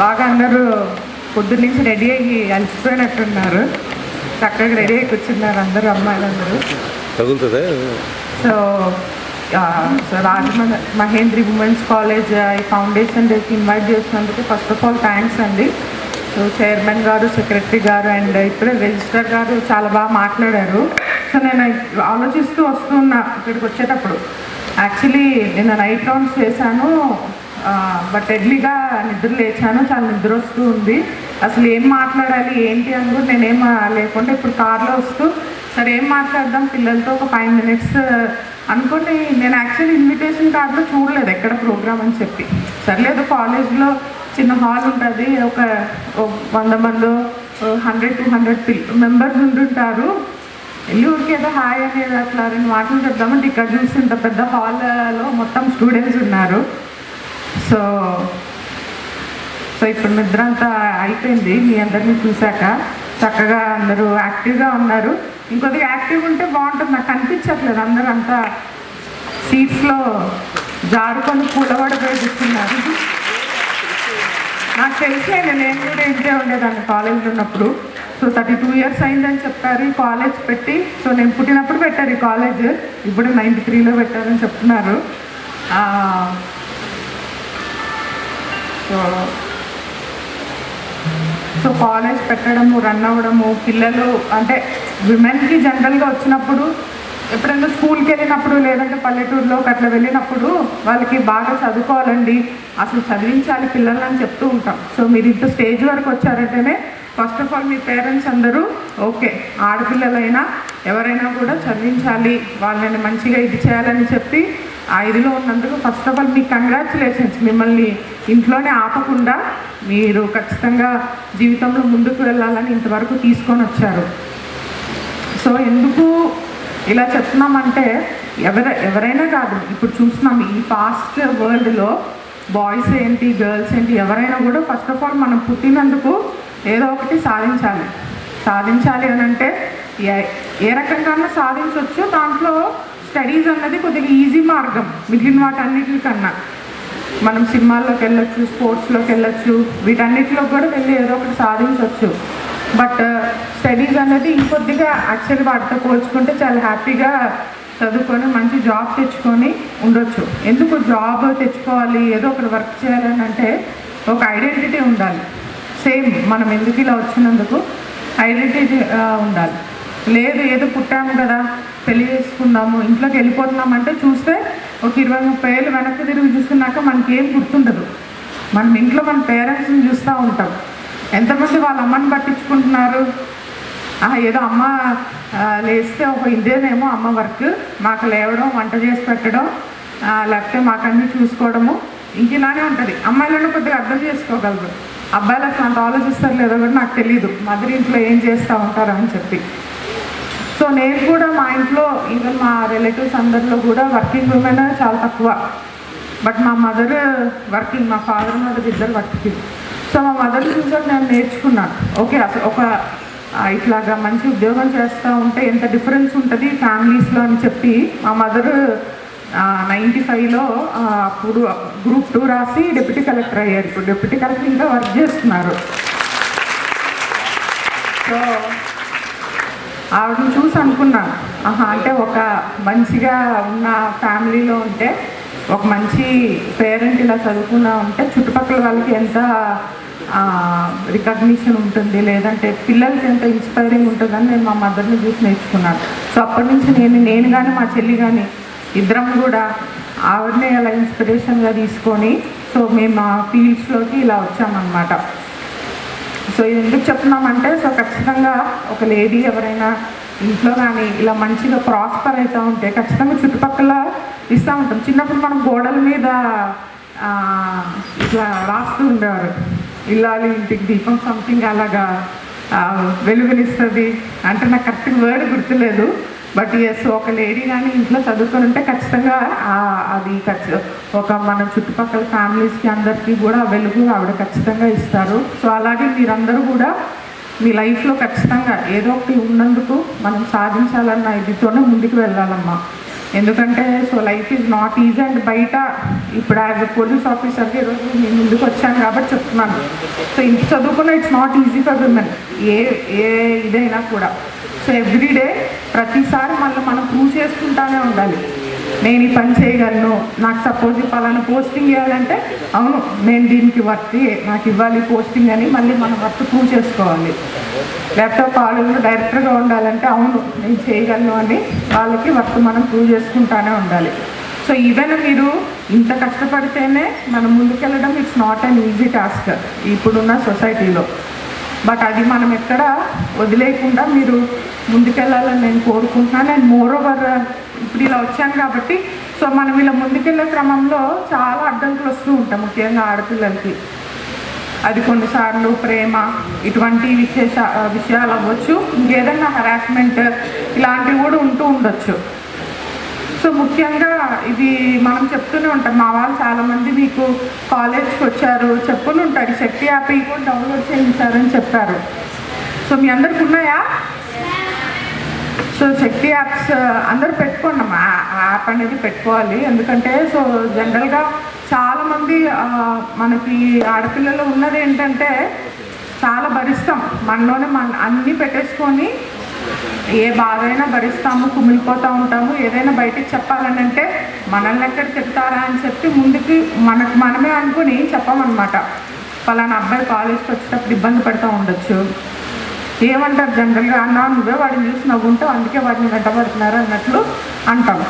బాగా అందరూ పొద్దున్న నుంచి రెడీ అయ్యి అలసిపోయినట్టున్నారు. చక్కగా రెడీ అయ్యి కూర్చున్నారు అందరూ అమ్మాయిలందరూ. తగులుతుందా? So so Rajahmundry Mahendri women's college ఈ ఫౌండేషన్ డేకి ఇన్వైట్ చేసినందుకు ఫస్ట్ ఆఫ్ ఆల్ థ్యాంక్స్ అండి. సో చైర్మన్ గారు సెక్రటరీ గారు అండ్ ఇప్పుడే రిజిస్టర్ గారు చాలా బాగా మాట్లాడారు. సో నేను ఆలోచిస్తూ వస్తున్నా ఇక్కడికి వచ్చేటప్పుడు. యాక్చువల్లీ నిన్న నైట్ రౌండ్స్ చేశాను. బట్ ఎడ్లీగా నిద్ర లేచాను. చాలా నిద్ర వస్తూ ఉంది. అసలు ఏం మాట్లాడాలి ఏంటి అని కూడా నేనేం లేకుండా ఇప్పుడు కార్లో వస్తూ సరే ఏం మాట్లాడదాం? పిల్లలతో ఒక ఫైవ్ మినిట్స్ అనుకోండి. నేను యాక్చువల్లీ ఇన్విటేషన్ కార్డులో చూడలేదు ఎక్కడ ప్రోగ్రామ్ అని చెప్పి. సర్లేదు కాలేజ్లో చిన్న హాల్ ఉంటుంది. ఒక వంద మంది హండ్రెడ్ టూ హండ్రెడ్ పిల్ మెంబర్స్ ఉంటుంటారు. వెళ్ళి ఊరికి ఏదో హాయ్ అనేది అట్లా రెండు మాటలు చెప్దామంటే ఇక్కడ చూసి ఇంత పెద్ద హాల్లో మొత్తం స్టూడెంట్స్ ఉన్నారు. సో సో ఇప్పుడు నిద్ర అంతా అయిపోయింది మీ అందరినీ చూశాక. చక్కగా అందరూ యాక్టివ్గా ఉన్నారు. ఇంకొద్దిగా యాక్టివ్ ఉంటే బాగుంటుంది. నాకు అనిపించట్లేదు. అందరూ అంతా సీట్స్లో జారుకొని కూలబడిపోయి కూర్చున్నారు నాకు తెలిసే నేను కూడా ఇంతే ఉండేదాన్ని కాలేజీలో ఉన్నప్పుడు. సో థర్టీ టూ ఇయర్స్ అయిందని చెప్పారు. ఈ కాలేజ్ పెట్టి సో నేను పుట్టినప్పుడు పెట్టారు ఈ కాలేజ్ ఇప్పుడు నైంటీ త్రీలో పెట్టారని చెప్తున్నారు. సో సో కాలేజ్ పెట్టడము రన్ అవ్వడము పిల్లలు అంటే విమెన్కి జనరల్గా వచ్చినప్పుడు ఎప్పుడైనా స్కూల్కి వెళ్ళినప్పుడు లేదంటే పల్లెటూరులోకి అట్లా వెళ్ళినప్పుడు వాళ్ళకి బాగా చదువుకోవాలండి. అసలు చదివించాలి పిల్లల్ని చెప్తూ ఉంటాం. సో మీరు ఇంత స్టేజ్ వరకు వచ్చారంటేనే ఫస్ట్ ఆఫ్ ఆల్ మీ పేరెంట్స్ అందరూ ఓకే ఆడపిల్లలైనా ఎవరైనా కూడా చదివించాలి వాళ్ళని మంచిగా ఇది చేయాలని చెప్పి ఆ ఇదిలో ఉన్నందుకు ఫస్ట్ ఆఫ్ ఆల్ మీకు కంగ్రాచులేషన్స్ మిమ్మల్ని ఇంట్లోనే ఆపకుండా మీరు ఖచ్చితంగా జీవితంలో ముందుకు వెళ్ళాలని ఇంతవరకు తీసుకొని వచ్చారు. సో ఎందుకు ఇలా చెప్తున్నామంటే ఎవర ఎవరైనా కాదు ఇప్పుడు చూస్తున్నాం ఈ ఫాస్ట్ వరల్డ్లో బాయ్స్ ఏంటి గర్ల్స్ ఏంటి ఎవరైనా కూడా ఫస్ట్ ఆఫ్ ఆల్ మనం పుట్టినందుకు ఏదో ఒకటి సాధించాలి. సాధించాలి అని అంటే ఏ ఏ రకంగా సాధించవచ్చు దాంట్లో స్టడీస్ అన్నది కొద్దిగా ఈజీ మార్గం మిగిలిన వాటన్నిటికన్నా. మనం సినిమాల్లోకి వెళ్ళొచ్చు స్పోర్ట్స్లోకి వెళ్ళొచ్చు వీటన్నిటిలో కూడా వెళ్ళి ఏదో ఒకటి సాధించవచ్చు బట్ స్టడీస్ అన్నది ఇంకొద్దిగా యాక్చువల్ వాటితో పోల్చుకుంటే చాలా హ్యాపీగా చదువుకొని మంచి జాబ్ తెచ్చుకొని ఉండొచ్చు. ఎందుకు జాబ్ తెచ్చుకోవాలి ఏదో ఒకటి వర్క్ చేయాలని అంటే ఒక ఐడెంటిటీ ఉండాలి. సేమ్ మనం ఎందుకు ఇలా వచ్చినందుకు ఐడెంటిటీ ఉండాలి. లేదు ఏదో పుట్టాము కదా పెళ్ళి చేసుకున్నాము ఇంట్లోకి వెళ్ళిపోతున్నామంటే చూస్తే ఒక ఇరవై ముప్పై ఏళ్ళు వెనక్కి తిరిగి చూసుకున్నాక మనకి ఏం గుర్తుండదు. మనం ఇంట్లో మన పేరెంట్స్ని చూస్తూ ఉంటాం. ఎంతమంది వాళ్ళ అమ్మని పట్టించుకుంటున్నారు? ఏదో అమ్మ లేస్తే ఒక ఇదేనేమో అమ్మ వర్క్ మాకు లేవడం వంట చేసి పెట్టడం లేకపోతే మాకు అన్నీ చూసుకోవడము ఇంక ఇలానే ఉంటుంది. అమ్మాయిలను కొద్దిగా అర్థం చేసుకోగలరు. అబ్బాయిలు అట్లా అంత ఆలోచిస్తారు లేదో కూడా నాకు తెలియదు మదర్ ఇంట్లో ఏం చేస్తూ ఉంటారు అని చెప్పి. సో నేను కూడా మా ఇంట్లో ఈవెన్ మా రిలేటివ్స్ అందరిలో కూడా వర్కింగ్ ఉమెన్ చాలా తక్కువ. బట్ మా మదర్ వర్కింగ్ మా ఫాదర్ మదర్ ఇద్దరు వర్కింగ్ సో మా మదర్ చూసాక నేను నేర్చుకున్నాను. ఓకే అసలు ఒక ఇట్లాగా మంచి ఉద్యోగం చేస్తూ ఉంటే ఎంత డిఫరెన్స్ ఉంటుంది ఫ్యామిలీస్లో అని చెప్పి మా మదర్ నైంటీ ఫైవ్లో అప్పుడు గ్రూప్ టూ రాసి డిప్యూటీ కలెక్టర్ అయ్యారు. ఇప్పుడు డిప్యూటీ కలెక్టర్గా వర్క్ చేస్తున్నారు. సో ఆవిడని చూసి అనుకున్నాను ఆహా అంటే ఒక మంచిగా ఉన్న ఫ్యామిలీలో ఉంటే ఒక మంచి పేరెంట్ ఇలా చదువుకున్నా ఉంటే చుట్టుపక్కల వాళ్ళకి ఎంత రికగ్నిషన్ ఉంటుంది లేదంటే పిల్లలకి ఎంత ఇన్స్పైరింగ్ ఉంటుందని నేను మా మదర్ని చూసి నేర్చుకున్నాను. సో అప్పటి నుంచి నేను నేను కానీ మా చెల్లి కానీ ఇద్దరం కూడా ఆవిడనే అలా ఇన్స్పిరేషన్గా తీసుకొని సో మేము ఆ ఫీల్డ్స్లోకి ఇలా వచ్చామన్నమాట. సో ఇది ఎందుకు చెప్తున్నామంటే సో ఖచ్చితంగా ఒక లేడీ ఎవరైనా ఇంట్లో కానీ ఇలా మంచిగా ప్రాస్పర్ అవుతూ ఉంటే ఖచ్చితంగా చుట్టుపక్కల ఇస్తూ ఉంటాం. చిన్నప్పుడు మనం గోడల మీద ఇట్లా రాస్తూ ఉండేవారు. ఇల్లాలి ఇంటికి దీపం సంథింగ్ అలాగా వెలుగునిస్తుంది. అంటే నాకు కరెక్ట్ వర్డ్ గుర్తులేదు. బట్ ఎస్ ఒక లేడీ కానీ ఇంట్లో చదువుకొని ఉంటే ఖచ్చితంగా అది ఒక మన చుట్టుపక్కల ఫ్యామిలీస్కి అందరికీ కూడా వెలుగు ఆవిడ ఖచ్చితంగా ఇస్తారు. సో అలాగే మీరందరూ కూడా మీ లైఫ్లో ఖచ్చితంగా ఏదో ఒకటి ఉన్నందుకు మనం సాధించాలన్న ఇదితోనే ముందుకు వెళ్ళాలమ్మా. ఎందుకంటే so life is not easy and బయట ఇప్పుడు యాజ్ ఎ పోలీస్ ఆఫీసర్కి ఈరోజు నేను ముందుకు వచ్చాను కాబట్టి చెప్తున్నాను. సో ఇంటి చదువుకున్న it's not easy for women ఏ ఏ ఇదైనా కూడా. సో ఎవ్రీడే ప్రతిసారి మళ్ళీ మనం ప్రూవ్ చేసుకుంటానే ఉండాలి. నేను ఈ పని చేయగలను నాకు సపోజ్ ఈ పలానా పోస్టింగ్ ఇవ్వాలంటే అవును నేను దీనికి వర్తి నాకు ఇవ్వాలి పోస్టింగ్ అని మళ్ళీ మనం వర్త్ ప్రూవ్ చేసుకోవాలి. ల్యాప్టాప్ కాలేజీలో డైరెక్టర్గా ఉండాలంటే అవును నేను చేయగలను అని వాళ్ళకి వర్క్ మనం ప్రూవ్ చేసుకుంటానే ఉండాలి. సో ఈవెన్ మీరు ఇంత కష్టపడితేనే మనం ముందుకెళ్ళడం it's not an easy task ఇప్పుడున్న సొసైటీలో బట్ అది మనం ఎక్కడ వదిలేయకుండా మీరు ముందుకెళ్ళాలని నేను కోరుకుంటున్నాను. అండ్ మోర్ ఓవర్ ఇప్పుడు ఇలా వచ్చాను కాబట్టి సో మనం ఇలా ముందుకెళ్ళే క్రమంలో చాలా అడ్డంకులు వస్తూ ఉంటాయి. ముఖ్యంగా ఆడపిల్లలకి. అది కొన్నిసార్లు ప్రేమ ఇటువంటి విశేష విషయాలు అవ్వచ్చు. ఇంకేదన్నా హరాస్మెంట్ ఇలాంటివి కూడా ఉంటూ ఉండొచ్చు. సో ముఖ్యంగా ఇది మనం చెప్తూనే ఉంటాం. మా వాళ్ళు చాలామంది మీకు కాలేజ్కి వచ్చారు చెప్పుని ఉంటారు శక్తి యాప్ ఇవి కూడా డౌన్లోడ్ చేయించారని చెప్పారు. సో మీ అందరికి ఉన్నాయా? సో శక్తి యాప్స్ అందరూ పెట్టుకోండి యాప్ అనేది పెట్టుకోవాలి. ఎందుకంటే సో జనరల్గా చాలామంది మనకి ఆడపిల్లలు ఉన్నది ఏంటంటే చాలా భరిస్తాం. మనలోనే మన అన్నీ పెట్టేసుకొని ఏ బాధైనా భరిస్తాము కుమిలిపోతూ ఉంటాము. ఏదైనా బయటికి చెప్పాలని అంటే మనల్ని ఎక్కడ చెప్తారా అని చెప్పి ముందుకి మనకు మనమే అనుకుని చెప్పామన్నమాట. పలానా అబ్బాయి కాలేజ్కి వచ్చేటప్పుడు ఇబ్బంది పడుతూ ఉండొచ్చు. ఏమంటారు జనరల్గా అన్నా నువ్వే వాడిని చూసి నవ్వుంటావు అందుకే వాడిని వెంటబడుతున్నారు అన్నట్లు అంటాం.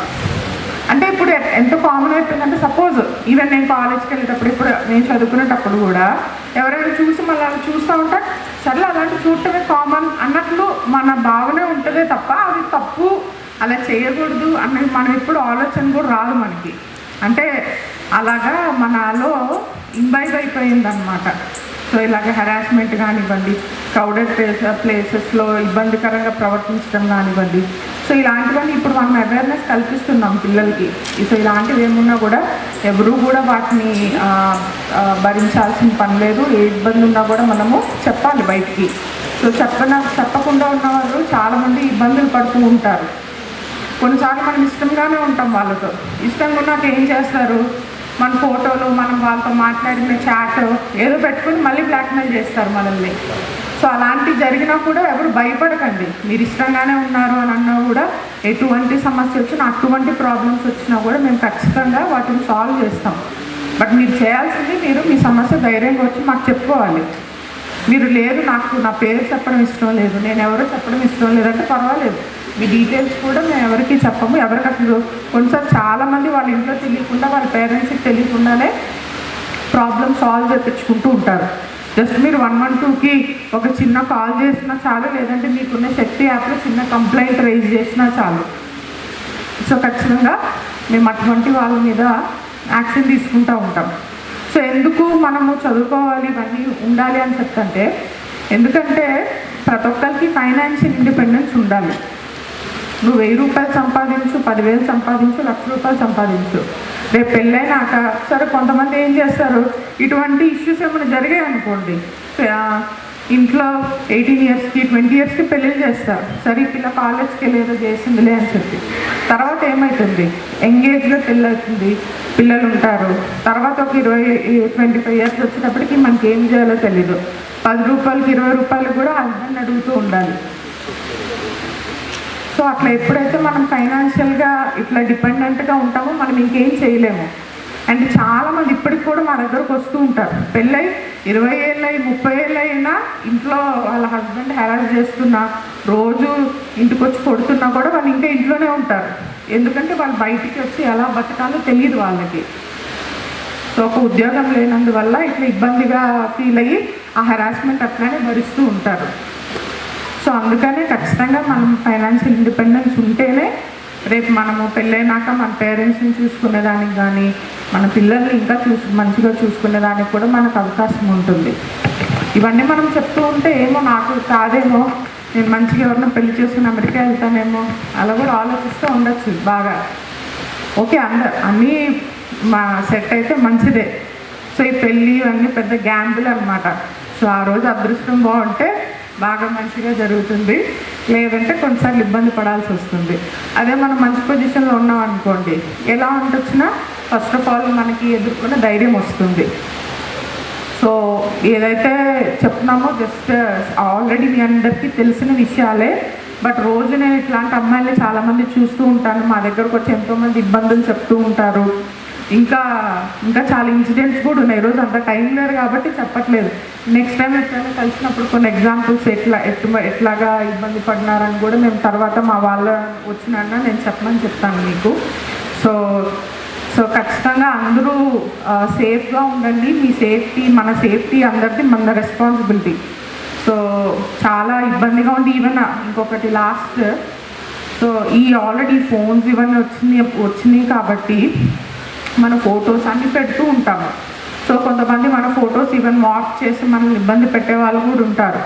అంటే ఇప్పుడు ఎంత కామన్ అయిపోయిందంటే సపోజ్ ఈవెన్ నేను కాలేజ్కి వెళ్ళేటప్పుడు ఇప్పుడు నేను చదువుకునేటప్పుడు కూడా ఎవరైనా చూసి మళ్ళీ అలా చూస్తూ ఉంటే సరే అలాంటి చూడటమే కామన్ అన్నట్లు మన భావనే ఉంటుందే తప్ప అది తప్పు అలా చేయకూడదు అన్నది మనం ఎప్పుడు ఆలోచన కూడా రాదు మనకి. అంటే అలాగా మనలో ఇంబైబ్ అయిపోయిందన్నమాట. సో ఇలాగ హెరాస్మెంట్ కానివ్వండి క్రౌడెడ్ ప్లేస్ ప్లేసెస్లో ఇబ్బందికరంగా ప్రవర్తించడం కానివ్వండి. సో ఇలాంటివన్నీ ఇప్పుడు మనం అవేర్నెస్ కల్పిస్తున్నాం పిల్లలకి. సో ఇలాంటివి ఏమున్నా కూడా ఎవరు కూడా వాటిని భరించాల్సిన పని లేదు. ఏ ఇబ్బంది ఉన్నా కూడా మనము చెప్పాలి బయటికి. సో చెప్పన చెప్పకుండా ఉన్న చాలామంది ఇబ్బందులు పడుతూ ఉంటారు. కొన్నిసార్లు మనం ఇష్టంగానే ఉంటాం వాళ్ళతో. ఇష్టంగా ఉన్నాక ఏం చేస్తారు? మన ఫోటోలు మనం వాళ్ళతో మాట్లాడిన చాట్ ఏదో పెట్టుకుని మళ్ళీ బ్లాక్మెయిల్ చేస్తారు మనల్ని. సో అలాంటివి జరిగినా కూడా ఎవరు భయపడకండి. మీరు ఇష్టంగానే ఉన్నారు అని అన్నా కూడా ఎటువంటి సమస్య వచ్చినా అటువంటి ప్రాబ్లమ్స్ వచ్చినా కూడా మేము ఖచ్చితంగా వాటిని సాల్వ్ చేస్తాం. బట్ మీరు చేయాల్సింది మీరు మీ సమస్య ధైర్యంగా వచ్చి మాకు చెప్పుకోవాలి. మీరు లేదు నాకు నా పేరు చెప్పడం ఇష్టం లేదు నేను ఎవరో చెప్పడం ఇష్టం లేదంటే పర్వాలేదు. మీ డీటెయిల్స్ కూడా మేము ఎవరికి చెప్పము. ఎవరికి అసలు కొన్నిసార్లు చాలామంది వాళ్ళ ఇంట్లో తెలియకుండా వాళ్ళ పేరెంట్స్కి తెలియకుండానే ప్రాబ్లమ్ సాల్వ్ చేయించుకుంటూ ఉంటారు. జస్ట్ మీరు వన్ వన్ టూకి ఒక చిన్న కాల్ చేసినా చాలు లేదంటే మీకున్న శక్తి యాప్లో చిన్న కంప్లైంట్ రైజ్ చేసినా చాలు. సో ఖచ్చితంగా మేము అటువంటి వాళ్ళ మీద యాక్షన్ తీసుకుంటూ ఉంటాం. సో ఎందుకు మనము చదువుకోవాలి ఇవన్నీ ఉండాలి అని చెప్తుంటే ఎందుకంటే ప్రతి ఒక్కరికి ఫైనాన్షియల్ ఇండిపెండెన్స్ ఉండాలి. నువ్వు వెయ్యి రూపాయలు సంపాదించు పదివేలు సంపాదించు లక్ష రూపాయలు సంపాదించు. రేపు పెళ్ళైనాక సరే కొంతమంది ఏం చేస్తారు? ఇటువంటి ఇష్యూస్ ఏమైనా జరిగాయి అనుకోండి. ఇంట్లో ఎయిటీన్ ఇయర్స్కి ట్వంటీ ఇయర్స్కి పెళ్ళిళ్ళు చేస్తారు. సరే పిల్ల కాలేజ్కి వెళ్ళేదో చేసిందిలే అని చెప్పి. తర్వాత ఏమవుతుంది ఎంగేజ్లో పెళ్ళి అవుతుంది పిల్లలు ఉంటారు. తర్వాత ఒక ఇరవై ట్వంటీ ఫైవ్ ఇయర్స్ వచ్చేటప్పటికి మనకి ఏం చేయాలో తెలీదు. పది రూపాయలకి ఇరవై రూపాయలు కూడా హస్బెండ్ అడుగుతూ ఉండాలి. సో అట్లా ఎప్పుడైతే మనం ఫైనాన్షియల్గా ఇట్లా డిపెండెంట్గా ఉంటామో మనం ఇంకేం చేయలేము. అండ్ చాలామంది ఇప్పటికి కూడా మా దగ్గరకు వస్తూ ఉంటారు. పెళ్ళై ఇరవై ఏళ్ళై ముప్పై ఏళ్ళైనా అయినా ఇంట్లో వాళ్ళ హస్బెండ్ హెరాస్ చేస్తున్నా రోజు ఇంటికి వచ్చి కొడుతున్నా కూడా వాళ్ళు ఇంకా ఇంట్లోనే ఉంటారు. ఎందుకంటే వాళ్ళు బయటికి వచ్చి ఎలా బతకాలో తెలియదు వాళ్ళకి. సో ఒక ఉద్యోగం లేనందువల్ల ఇట్లా ఇబ్బందిగా ఫీల్ అయ్యి ఆ హెరాస్మెంట్ అట్లానే భరిస్తూ ఉంటారు. సో అందుకనే ఖచ్చితంగా మనం ఫైనాన్షియల్ ఇండిపెండెన్స్ ఉంటేనే రేపు మనము పెళ్ళైనాక మన పేరెంట్స్ని చూసుకునేదానికి కానీ మన పిల్లల్ని ఇంకా చూసు మంచిగా చూసుకునేదానికి కూడా మనకు అవకాశం ఉంటుంది. ఇవన్నీ మనం చెప్తూ ఉంటే ఏమో నాకు కాదేమో నేను మంచిగా ఎవరినో పెళ్ళి చేసుకుని అమెరికా వెళ్తానేమో అలా కూడా ఆలోచిస్తూ ఉండొచ్చు బాగా. ఓకే అందరు అన్నీ మా సెట్ అయితే మంచిదే. సో ఈ పెళ్ళి ఇవన్నీ పెద్ద గ్యాంబులు అనమాట సో ఆ రోజు అదృష్టం బాగుంటే బాగా మంచిగా జరుగుతుంది. లేదంటే కొన్నిసార్లు ఇబ్బంది పడాల్సి వస్తుంది. అదే మనం మంచి పొజిషన్లో ఉన్నాం అనుకోండి. ఎలా ఉండొచ్చినా ఫస్ట్ ఆఫ్ ఆల్ మనకి ఎదుర్కొనే ధైర్యం వస్తుంది. సో ఏదైతే చెప్తున్నామో జస్ట్ ఆల్రెడీ మీ అందరికీ తెలిసిన విషయాలే. బట్ రోజు నేను ఇట్లాంటి అమ్మాయిలు చాలామంది చూస్తూ ఉంటాను మా దగ్గరకు వచ్చి ఎంతోమంది ఇబ్బందులు చెప్తూ ఉంటారు. ఇంకా ఇంకా చాలా ఇన్సిడెంట్స్ కూడా ఉన్నాయి. ఈరోజు అంత టైం లేదు కాబట్టి చెప్పట్లేదు. నెక్స్ట్ టైం ఎట్లయినా కలిసినప్పుడు కొన్ని ఎగ్జాంపుల్స్ ఎట్లా ఎట్లా ఎట్లాగా ఇబ్బంది పడినారని కూడా మేము తర్వాత మా వాళ్ళ వచ్చినా నేను చెప్పమని చెప్తాను మీకు. సో సో ఖచ్చితంగా అందరూ సేఫ్గా ఉండండి. మీ సేఫ్టీ మన సేఫ్టీ అందరిది మన రెస్పాన్సిబిలిటీ సో చాలా ఇబ్బందిగా ఉంది ఈవెన్ ఇంకొకటి లాస్ట్ సో ఈ ఆల్రెడీ ఫోన్స్ ఇవన్నీ వచ్చినాయి వచ్చినాయి కాబట్టి మన ఫొటోస్ అన్నీ పెడుతూ ఉంటాము. సో కొంతమంది మన ఫొటోస్ ఈవెన్ మార్క్ చేసి మనల్ని ఇబ్బంది పెట్టే వాళ్ళు కూడా ఉంటారు.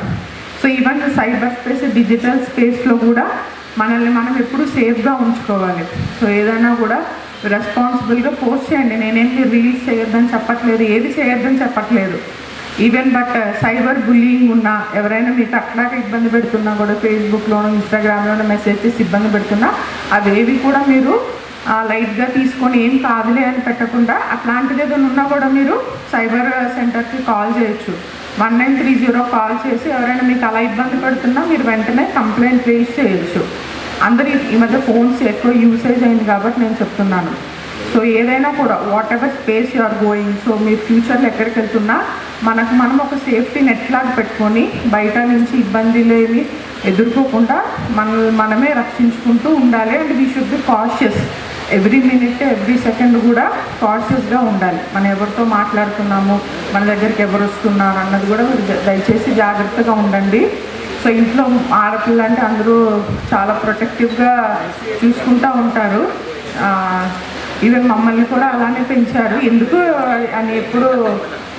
So even cyber space digital స్పేస్లో కూడా మనల్ని మనం ఎప్పుడు సేఫ్గా ఉంచుకోవాలి. సో ఏదైనా కూడా రెస్పాన్సిబుల్గా పోస్ట్ చేయండి. నేనేం రీల్స్ చేయొద్దని చెప్పట్లేదు ఏది చేయొద్దని చెప్పట్లేదు. Even but uh, cyber bullying ఉన్నా ఎవరైనా మీకు అట్లాగే ఇబ్బంది పెడుతున్నా కూడా ఫేస్బుక్లోనూ ఇన్స్టాగ్రామ్లోనూ మెసేజ్ చేసి ఇబ్బంది పెడుతున్నా అవేవి కూడా మీరు లైట్గా తీసుకొని ఏం కాదులే అని పెట్టకుండా అట్లాంటిది ఏదైనా ఉన్నా కూడా మీరు సైబర్ సెంటర్కి కాల్ చేయొచ్చు. One nine three zero call చేసి ఎవరైనా మీకు అలా ఇబ్బంది పడుతున్నా మీరు వెంటనే కంప్లైంట్ రేజ్ చేయొచ్చు. అందరి ఈ మధ్య ఫోన్స్ ఎక్కువ యూసేజ్ అయింది కాబట్టి నేను చెప్తున్నాను. సో ఏదైనా కూడా whatever space you are going so మీరు ఫ్యూచర్లో ఎక్కడికి వెళ్తున్నా మనకు మనం ఒక సేఫ్టీ నెట్ లాగా పెట్టుకొని బయట నుంచి ఇబ్బందులు ఏమి ఎదుర్కోకుండా మన మనమే రక్షించుకుంటూ ఉండాలి. And we should be cautious every minute every second కూడా కాన్షియస్గా ఉండాలి. మనం ఎవరితో మాట్లాడుతున్నాము మన దగ్గరికి ఎవరు వస్తున్నారు అన్నది కూడా దయచేసి జాగ్రత్తగా ఉండండి. సో ఇంట్లో ఆడపిల్ల అంటే అందరూ చాలా ప్రొటెక్టివ్గా చూసుకుంటూ ఉంటారు. ఈవెన్ మమ్మల్ని కూడా అలానే పెంచారు. ఎందుకు అని ఎప్పుడు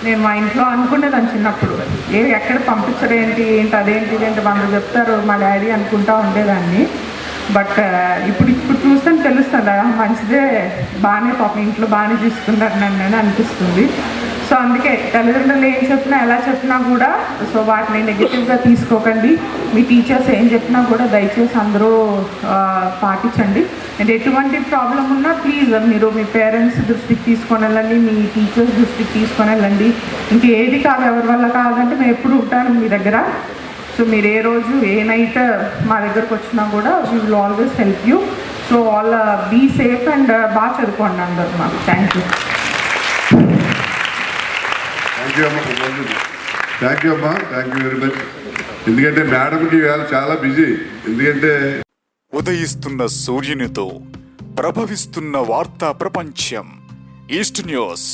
నేను మా ఇంట్లో అనుకునేదాన్ని చిన్నప్పుడు. ఏ ఎక్కడ పంపించరు ఏంటి ఏంటి అదేంటి ఏంటి వాళ్ళు చెప్తారు మా డాడీ అనుకుంటా ఉండేదాన్ని. బట్ ఇప్పుడు ఇప్పుడు చూస్తే తెలుస్తుంది మంచిదే బాగానే పాపం ఇంట్లో బాగానే చూసుకున్నారు నన్ను అని అనిపిస్తుంది. సో అందుకే తల్లిదండ్రులు ఏం చెప్పినా ఎలా చెప్పినా కూడా సో వాటిని నెగిటివ్గా తీసుకోకండి. మీ టీచర్స్ ఏం చెప్పినా కూడా దయచేసి అందరూ పాటించండి. అండ్ ఎటువంటి ప్రాబ్లం ఉన్నా ప్లీజ్ మీరు మీ పేరెంట్స్ దృష్టికి తీసుకొని వెళ్ళండి మీ టీచర్స్ దృష్టికి తీసుకొని వెళ్ళండి. ఇంకేది కాదు ఎవరి వల్ల కాదంటే మేము ఎప్పుడు ఉంటాను మీ దగ్గర. సో మీరు ఏ రోజు ఏ నైట్ మా దగ్గరకు వచ్చినా కూడా we will always help you so all be safe and బాగా చదువుకోండి అందరు మాకు. థ్యాంక్ యూ థ్యాంక్ యూ అమ్మా. థ్యాంక్ యూ అమ్మా. థ్యాంక్ యూ వెరీ మచ్ ఎందుకంటే మేడంకి ఇవాళ చాలా బిజీ ఎందుకంటే ఉదయిస్తున్న సూర్యునితో ప్రభవిస్తున్న వార్తా ప్రపంచం. East news